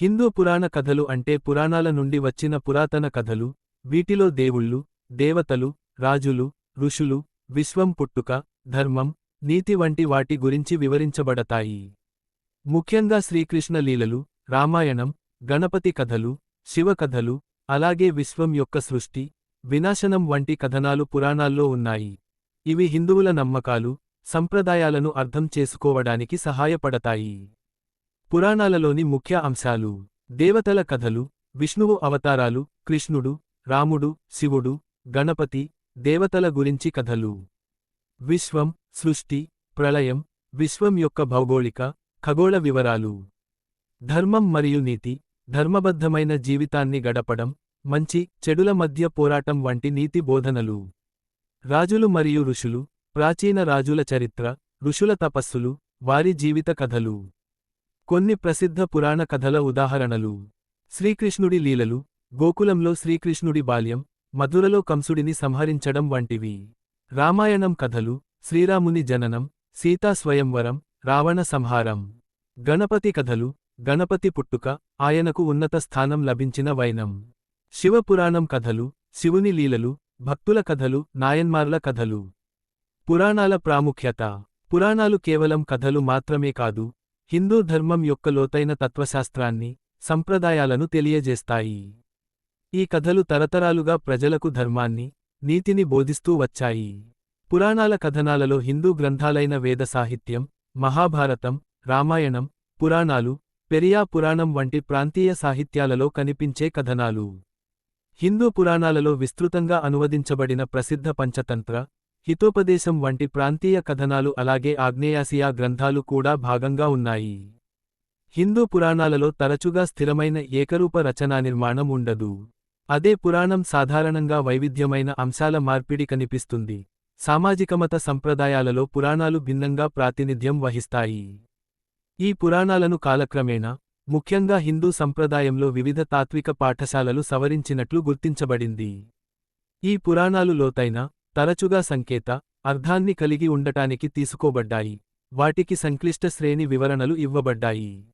హిందూ పురాణ కథలు అంటే పురాణాల నుండి వచ్చిన పురాతన కథలు వీటిలో దేవుళ్ళు దేవతలు రాజులు ఋషులు విశ్వం పుట్టుక ధర్మం నీతి వంటి వాటి గురించి వివరించబడతాయి. ముఖ్యంగా శ్రీకృష్ణ లీలలు రామాయణం గణపతి కథలు శివకథలు అలాగే విశ్వం యొక్క సృష్టి వినాశనం వంటి కథనాలు పురాణాల్లో ఉన్నాయి. ఇవి హిందువుల నమ్మకాలు సంప్రదాయాలను అర్థం చేసుకోవడానికి సహాయపడతాయి. పురాణాలలోని ముఖ్య అంశాలు దేవతల కథలు విష్ణువు అవతారాలు కృష్ణుడు రాముడు శివుడు గణపతి దేవతల గురించి కథలు. విశ్వం సృష్టి ప్రళయం విశ్వం యొక్క భౌగోళిక ఖగోళ వివరాలు. ధర్మం మరియు నీతి ధర్మబద్ధమైన జీవితాన్ని గడపడం మంచి చెడుల మధ్య పోరాటం వంటి నీతి బోధనలు. రాజులు మరియు ఋషులు ప్రాచీన రాజుల చరిత్ర ఋషుల తపస్సులు వారి జీవిత కథలు. కొన్ని ప్రసిద్ధ పురాణ కథల ఉదాహరణలు. శ్రీకృష్ణుడి లీలలు గోకులంలో శ్రీకృష్ణుడి బాల్యం మధురలో కంసుడిని సంహరించడం వంటివి. రామాయణం కథలు శ్రీరాముని జననం సీతా స్వయంవరం రావణ సంహారం. గణపతి కథలు గణపతి పుట్టుక ఆయనకు ఉన్నత స్థానం లభించిన వైనం. శివపురాణం కథలు శివుని లీలలు భక్తుల కథలు నాయన్మార్ల కథలు. పురాణాల ప్రాముఖ్యత. పురాణాలు కేవలం కథలు మాత్రమే కాదు హిందూ ధర్మం యొక్క లోతైన తత్వశాస్త్రాన్ని సంప్రదాయాలను తెలియజేస్తాయి. ఈ కథలు తరతరాలుగా ప్రజలకు ధర్మాన్ని నీతిని బోధిస్తూ వచ్చాయి. పురాణాల కథనాలలో హిందూ గ్రంథాలైన వేద సాహిత్యం మహాభారతం రామాయణం పురాణాలు పెరియా పురాణం వంటి ప్రాంతీయ సాహిత్యాలలో కనిపించే కథనాలు. హిందూ పురాణాలలో విస్తృతంగా అనువదించబడిన ప్రసిద్ధ పంచతంత్ర హితోపదేశం వంటి ప్రాంతీయ కథనాలు అలాగే ఆగ్నేయాసియా గ్రంథాలు కూడా భాగంగా ఉన్నాయి. హిందూ పురాణాలలో తరచుగా స్థిరమైన ఏకరూప రచనా నిర్మాణం ఉండదు. అదే పురాణం సాధారణంగా వైవిధ్యమైన అంశాల మార్పిడి కనిపిస్తుంది. సామాజికమత సంప్రదాయాలలో పురాణాలు భిన్నంగా ప్రాతినిధ్యం వహిస్తాయి. ఈ పురాణాలను కాలక్రమేణా ముఖ్యంగా హిందూ సంప్రదాయంలో వివిధ తాత్విక పాఠశాలలు సవరించినట్లు గుర్తించబడింది. ఈ పురాణాలు లోతైన తరచుగా సంకేత అర్థాన్ని కలిగి ఉండటానికి తీసుకోబడ్డాయి. వాటికి సంక్లిష్ట శ్రేణి వివరణలు ఇవ్వబడ్డాయి.